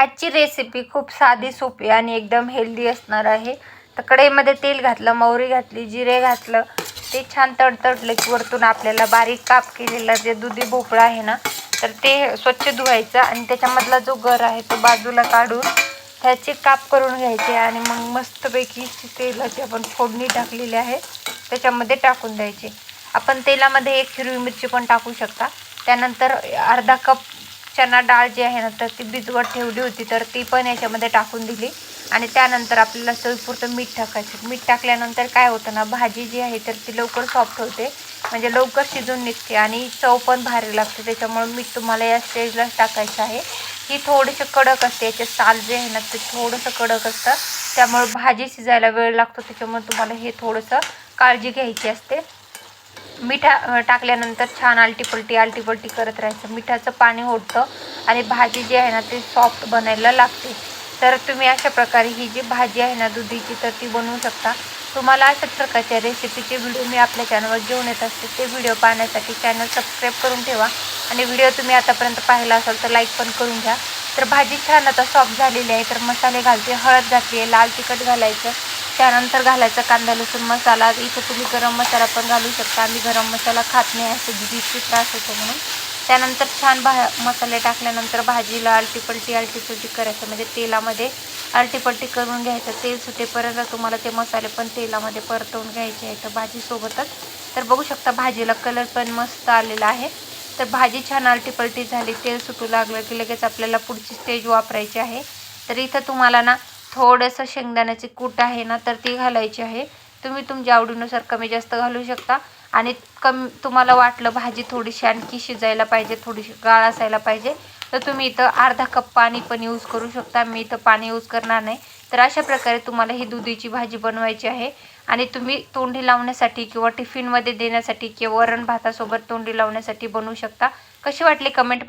आजची रेसिपी खूप साधी सोपी आणि एकदम हेल्दी असणार आहे. तर कढईमध्ये तेल घातलं मोहरी घातली जिरे घातलं. ते छान तडतडलं की वरतून आपल्याला बारीक काप केलेला जे दुधी भोपळा आहे ना तर ते स्वच्छ धुवायचं आणि त्याच्यामधला जो गर आहे तो बाजूला काढून त्याचे काप करून घ्यायचे आणि मग मस्तपैकी तेलाची आपण फोडणी टाकलेली आहे त्याच्यामध्ये टाकून द्यायचे. आपण तेलामध्ये एक हिरवी मिरची पण टाकू शकता. त्यानंतर अर्धा कप चना डाळ जी आहे ना तर ती भिजवत ठेवली होती तर ती पण याच्यामध्ये टाकून दिली. आणि त्यानंतर आपल्याला चवीपुरतं मीठ टाकायचं. मीठ टाकल्यानंतर काय होतं ना भाजी जी आहे तर ती लवकर सॉफ्ट होते. म्हणजे लवकर शिजून निघते आणि चव पण भारी लागते. त्याच्यामुळे मीठ तुम्हाला या स्टेजलाच टाकायचं आहे. ही थोडीशी कडक असते. याचे साल जे आहे ना ते थोडंसं कडक असतं. त्यामुळे भाजी शिजायला वेळ लागतो. त्याच्यामुळे तुम्हाला हे थोडंसं काळजी घ्यायची असते. मिठा टाकल्यानंतर छान आलटीपलटी आलटीपलटी करत राहायचं. मिठाचं पाणी ओढतं आणि भाजी जी आहे ना ती सॉफ्ट बनायला लागते. तर तुम्ही अशा प्रकारे ही जी भाजी आहे ना दुधीची तर ती बनवू शकता. तुम्हाला अशाच प्रकारच्या रेसिपीचे व्हिडिओ मी आपल्या चॅनलवर घेऊन येत असते. ते व्हिडिओ पाहण्यासाठी चॅनल सबस्क्राईब करून ठेवा. आणि व्हिडिओ तुम्ही आतापर्यंत पाहिला असाल तर लाईक पण करून घ्या. तर भाजी छान आता सॉफ्ट झालेली आहे तर मसाले घालते हळद घातली आहे लाल तिखट घालायचं. त्यानंतर घालायचा कांदा लसूण मसाला. इथं तुम्ही गरम मसाला पण घालू शकता. आम्ही गरम मसाला खात नाही ॲसिडिटीची त्रास होतो म्हणून. त्यानंतर छान भा मसाले टाकल्यानंतर भाजीला आलटीपलटी आलटीपलटी करायचं. म्हणजे तेलामध्ये आलटीपलटी करून घ्यायचं. तेल सुटेपर्यंत तुम्हाला ते मसाले पण तेलामध्ये परतवून घ्यायचे आहेत. तर भाजीसोबतच. तर बघू शकता भाजीला कलर पण मस्त आलेला आहे. तर भाजी छान आलटीपलटी झाली. तेल सुटू लागलं की लगेच आपल्याला पुढची स्टेज वापरायची आहे. तर इथं तुम्हाला ना थोडंसं शेंगदाण्याचे कूट आहे ना तर ती घालायची आहे. तुम्ही तुमच्या आवडीनुसार कमी जास्त घालू शकता. आणि कम तुम्हाला वाटलं भाजी थोडीशी आणखी शिजायला पाहिजे थोडीशी गाळ असायला पाहिजे तर तुम्ही इथं अर्धा कप पाणी पण यूज करू शकता. मी इथं पाणी यूज करणार नाही. तर अशा प्रकारे तुम्हाला ही दुधीची भाजी बनवायची आहे. आणि तुम्ही तोंडी लावण्यासाठी किंवा टिफिनमध्ये देण्यासाठी किंवा वरण भातासोबत तोंडी लावण्यासाठी बनवू शकता. कशी वाटली कमेंट